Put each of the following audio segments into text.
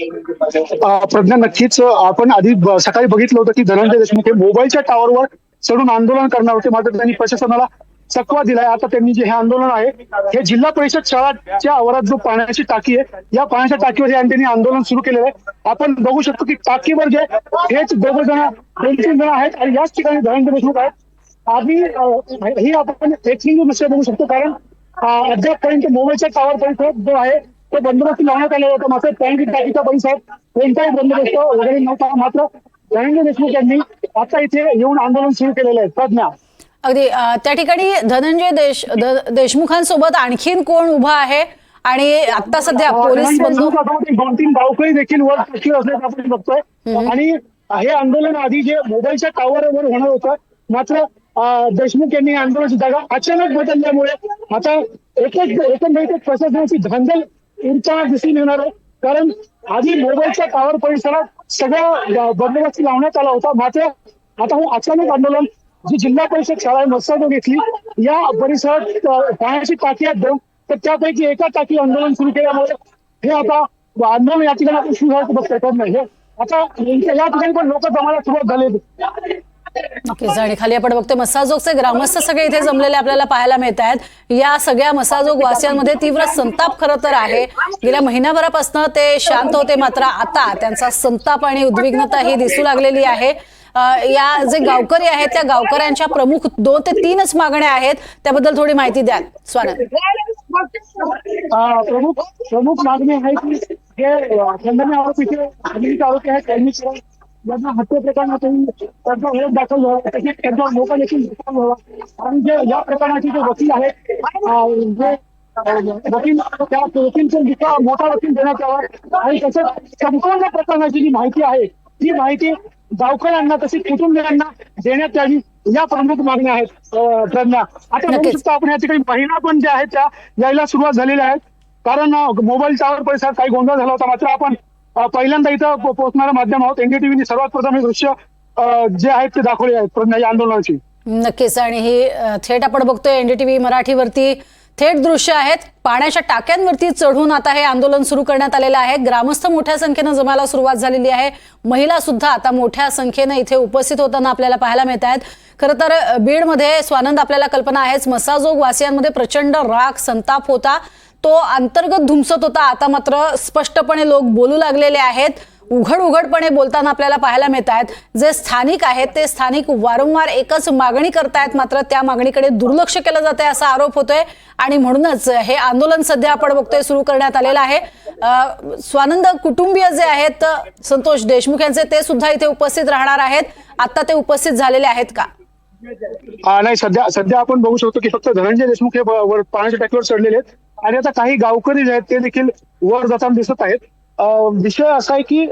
प्रज्ञा नक्कीच आपण आधी सकाळी बघितलं होतं की धनंजय देशमुख हे मोबाईलच्या टावरवर चढून आंदोलन करणार होते. मात्र त्यांनी प्रशासनाला चकवा दिलाय. आता त्यांनी जे हे आंदोलन आहे हे जिल्हा परिषद शाळाच्या आवारात जो पाण्याची टाकी आहे या पाण्याच्या टाकीवर हे त्यांनी आंदोलन सुरू केलेलं आहे. आपण बघू शकतो की टाकीवर जे हेच दोघ जण दोन तीन जण आहेत आणि याच ठिकाणी धनंजय देशमुख आहेत. आम्ही ही आपण एकही बघू शकतो. कारण अं, अद्यापपर्यंत मोबाईलच्या टावर जो आहे तो बंदोबस्त लावण्यात आलेला होता. मात्र टँक टाकीचा परिसर कोणताही बंदोबस्त वगैरे नव्हता. मात्र धनंजय देशमुख यांनी आता इथे येऊन आंदोलन सुरू केलेलं आहे. प्रज्ञा. अगदी त्या ठिकाणी धनंजय देश देशमुखांसोबत आणखीन कोण उभा आहे? आणि आता सध्या पोलीस दोन तीन गावकरी देखील वर साक्षी असल्याचं आपण बघतोय. आणि हे आंदोलन आधी जे मोबाईलच्या टावरवर होणार होतं मात्र देशमुख यांनी आंदोलनाची जागा अचानक बदलल्यामुळे आता एकच एकंदरीत एक प्रशासनाची धांदल उडताना दिसून येणार आहे. कारण आधी मोबाईलच्या टावर परिसरात सगळा बंदोबस्त लावण्यात आला होता. मात्र आता हे अचानक आंदोलन जी जिल्हा परिषद शाळा आहे घेतली या परिसरात पाण्याची टाकी आहेत दोन. तर त्यापैकी एका टाकी आंदोलन सुरू केल्यामुळे हे आता आंदोलन या ठिकाणी आपण सुरू झालं. बघता येत नाही. हे आता या ठिकाणी पण लोक जमायला सुरुवात झाली नक्कीच. आणि खाली आपण बघतोय मसाजोगचे ग्रामस्थ सगळे इथे जमलेले आपल्याला पाहायला मिळत आहेत या सगळ्या मसाजोग वासियांमध्ये तीव्र संताप खरं तर आहे. गेल्या महिनाभरापासून ते शांत होते मात्र आता त्यांचा संताप आणि उद्विग्नता ही दिसू लागलेली आहे. या जे गावकरी आहेत त्या गावकऱ्यांच्या प्रमुख दोन ते तीनच मागण्या आहेत. त्याबद्दल थोडी माहिती द्याल. स्वानंद. प्रमुख प्रमुख मागणी आहे की जे आरोपीचे आरोपी आहेत त्यांनी यांना हत्या प्रकरणातून त्यांचा विरोध दाखल व्हावा. तसेच त्यांचा मोका देखील दाखल व्हावा. आणि जे या प्रकरणाचे जे वकील आहेत जे वकील त्या वकीलचा मोठा वकील देण्यात यावा. आणि तसंच संपूर्ण प्रकरणाची जी माहिती आहे ती माहिती गावकऱ्यांना तसेच कुटुंबियांना देण्यात यावी या प्रमुख मागण्या आहेत प्रज्ञा आता बघू नक्कीच. शकतो आपण या ठिकाणी महिला पण ज्या आहेत त्या यायला सुरुवात झालेल्या आहेत कारण मोबाईल टावर परिसरात काही गोंधळ झाला होता मात्र आपण पहिल्यांदा इथं पो- पोहोचणारं माध्यम आहोत. एनडीटीव्हीने सर्वात प्रथम हे दृश्य जे आहेत ते दाखवले आहेत या आंदोलनाची. नक्कीच. आणि ही थेट आपण बघतोय एनडीटीव्ही मराठीवरती थेट दृश्य आहेत. पाण्याच्या टाक्यांवरती चढून आता हे आंदोलन सुरू करण्यात आलेलं आहे. ग्रामस्थ मोठ्या संख्येनं जमायला सुरुवात झालेली आहे. महिला सुद्धा आता मोठ्या संख्येनं इथे उपस्थित होताना आपल्याला पाहायला मिळत आहेत. खरं तर बीडमध्ये स्वानंद आपल्याला कल्पना आहेच. मसाजोग वासियांमध्ये प्रचंड राग संताप होता. तो अंतर्गत धुमसत होता. आता मात्र स्पष्टपणे लोक बोलू लागलेले आहेत. उघड उघडपणे बोलताना आपल्याला पाहायला मिळत आहेत जे स्थानिक आहेत ते स्थानिक वारंवार एकच मागणी करतायत. मात्र त्या मागणीकडे दुर्लक्ष केलं जात आहे असा आरोप होतोय. आणि म्हणूनच हे आंदोलन सध्या आपण बघतोय सुरू करण्यात आलेलं आहे. स्वानंद कुटुंबीय जे आहेत संतोष देशमुख यांचे ते सुद्धा इथे उपस्थित राहणार आहेत. आता ते उपस्थित झालेले आहेत का? नाही सध्या सध्या आपण बघू शकतो की फक्त धनंजय देशमुख हे पाण्याच्या टाकीवर चढलेले आहेत. आणि आता काही गावकरी जे आहेत ते देखील वर जाताना दिसत आहेत. अं, विषय असा आहे की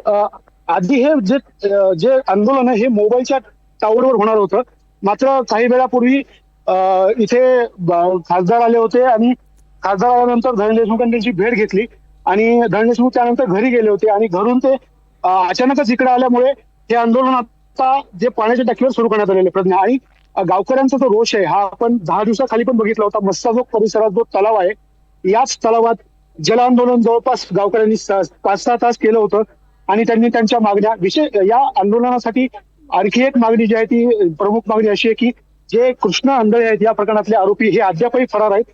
आधी हे जे जे आंदोलन आहे हे मोबाईलच्या टावरवर होणार होतं. मात्र काही वेळापूर्वी इथे खासदार आले होते आणि खासदार आल्यानंतर धनंजय देशमुखांनी त्यांची भेट घेतली. आणि धनंजय देशमुख त्यानंतर घरी गेले होते आणि घरून ते अचानकच इकडे आल्यामुळे हे आंदोलन आता जे पाण्याच्या टाकीवर सुरू करण्यात आलेले प्रज्ञा. आणि गावकऱ्यांचा जो रोष आहे हा आपण दहा दिवसाखाली पण बघितला होता. मस्साजोग परिसरात जो तलाव आहे याच तलावात जल आंदोलन जवळपास गावकऱ्यांनी पाच सहा तास केलं होतं. आणि त्यांनी त्यांच्या मागण्या विशेष या आंदोलनासाठी आणखी एक मागणी जी आहे ती प्रमुख मागणी अशी आहे की जे कृष्णा आंधळे आहेत या प्रकरणातले आरोपी हे अद्यापही फरार आहेत.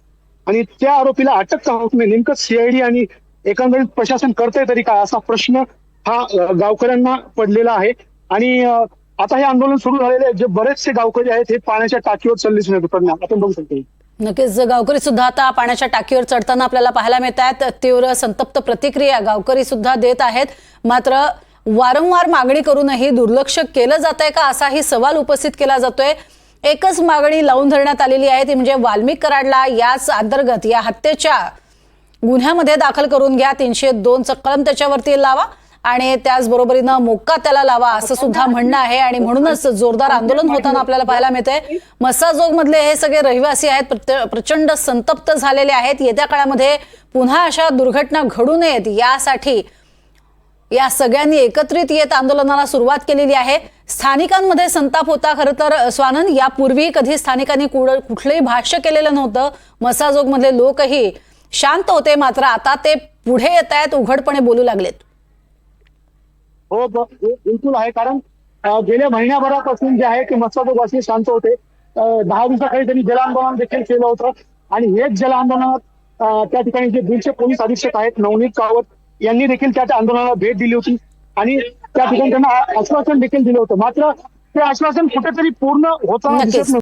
आणि त्या आरोपीला अटक का होत नाही नेमकं सीआयडी आणि एकंदरीत प्रशासन करतंय तरी काय असा प्रश्न हा गावकऱ्यांना पडलेला आहे. आणि आता हे आंदोलन सुरू झालेले जे बरेचसे गावकरी आहेत हे पाण्याच्या टाकीवर चालले प्रज्ञा आपण बघू शकतो. नक्कीच गावकरी सुद्धा आता पाण्याच्या टाकीवर चढताना आपल्याला पाहायला मिळत आहेत तीव्र संतप्त प्रतिक्रिया गावकरी सुद्धा देत आहेत. मात्र वारंवार मागणी करूनही दुर्लक्ष केलं जात आहे का असाही सवाल उपस्थित केला जातोय. एकच मागणी लावून धरण्यात आलेली आहे ती म्हणजे वाल्मिक कराडला याच अंतर्गत या हत्येच्या गुन्ह्यामध्ये दाखल करून घ्या तीनशे दोनचं कलम त्याच्यावरती लावा. आणि त्याचबरोबरीनं मोक्का त्याला लावा असं सुद्धा म्हणणं आहे आणि म्हणूनच जोरदार आंदोलन होताना आपल्याला पाहायला मिळतंय. मस्साजोग मधले हे सगळे रहिवासी आहेत प्रचंड संतप्त झालेले आहेत. येत्या काळामध्ये पुन्हा अशा दुर्घटना घडू नयेत यासाठी या सगळ्यांनी एकत्रित येत आंदोलनाला सुरुवात केलेली आहे. स्थानिकांमध्ये संताप होता खरं तर स्वानंद यापूर्वी कधी स्थानिकांनी कुठलंही भाष्य केलेलं नव्हतं. मसाजोगमधले लोकही शांत होते मात्र आता ते पुढे येत आहेत उघडपणे बोलू लागलेत. हो, हो, हो बिलकुल आहे. कारण गेल्या महिन्याभरापासून जे आहे की मत्स्योद्योगवासी शांत होते. दहा दिवसाखाली त्यांनी जल आंदोलन देखील केलं होतं. आणि हेच जल आंदोलनात त्या ठिकाणी जे बीडचे पोलीस अधीक्षक आहेत नवनीत कावत यांनी देखील त्या आंदोलनाला भेट दिली होती. आणि त्या ठिकाणी त्यांना आश्वासन देखील दिलं होतं. मात्र ते आश्वासन कुठेतरी पूर्ण होताना दिसत नव्हतं.